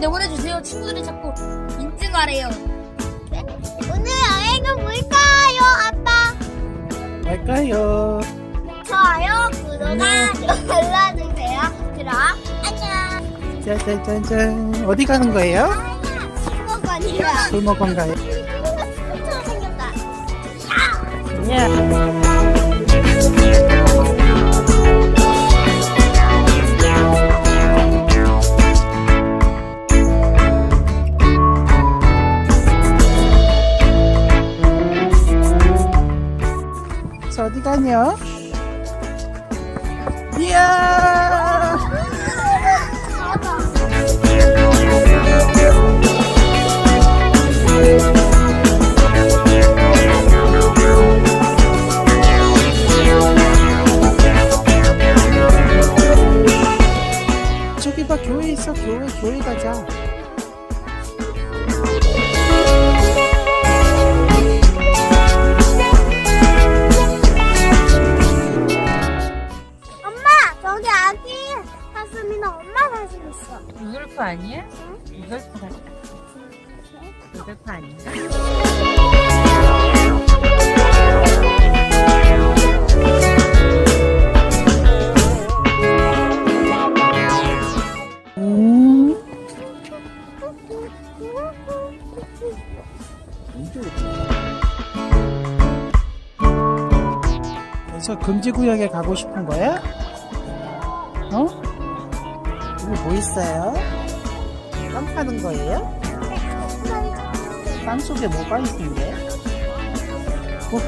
내보내주세요. 친구들이 자꾸 인증하래요. 오늘 여행은 뭘까요, 아빠? 갈까요? 좋아요, 구독과 눌러주세요. 그럼 안녕. 짜자자잔. 어디 가는 거예요? 친구건이야. 골목원 가요. 친구가 생겼다. 야. 저 가냐? 이야! 저기 봐 교회 있어 교회 교회 가자 루돌프 아니야? 같다. 루돌프 아닌가? 음. 그래서 금지 구역에 가고 싶은 거야? 어? 여기 뭐 있어요? 빵 파는 거예요? 빵 속에 뭐가 있는데? 어?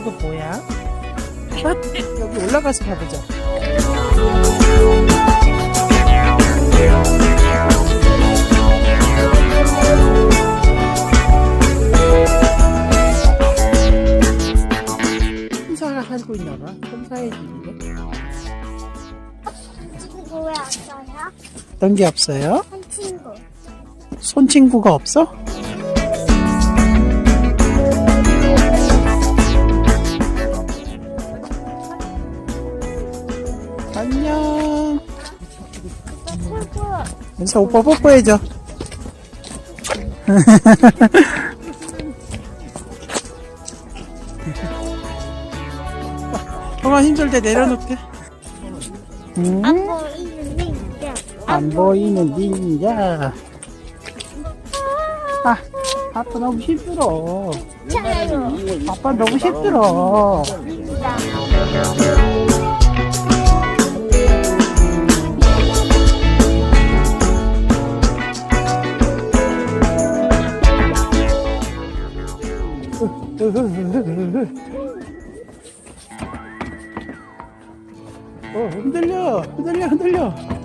이거 뭐야? 여기 올라가서 가보자. 천사가 살고 있나 봐. 천사의 집이네. 이거 왜안 써요? 어떤 게 없어요? 한 친구. 손 친구가 없어? 안녕. 친구. 연서 오빠 뽀뽀해줘. 엄마 힘줄 때 내려놓게. 음, 안 보이는 닌자. 안 보이는 닌자. 아, 아빠 너무 힘들어. 아빠 너무 힘들어. 어, 흔들려, 흔들려, 흔들려.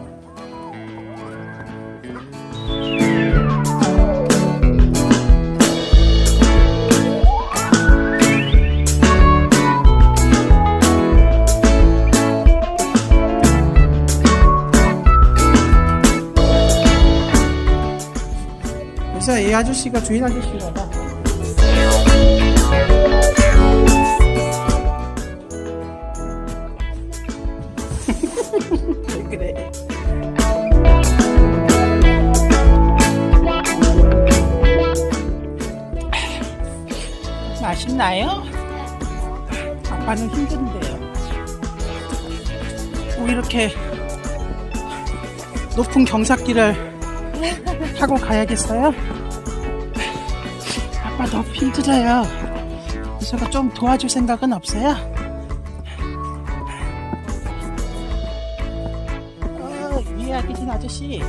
그래서 이 아저씨가 주인 아저씨가 봐. 왜 그래? 맛있나요? 아빠는 힘든데요. 꼭 이렇게 높은 경사길을 타고 가야겠어요? 아빠 너무 힘들어요. 그래서 좀 도와줄 생각은 없어요? 어, 위에 계신 아저씨.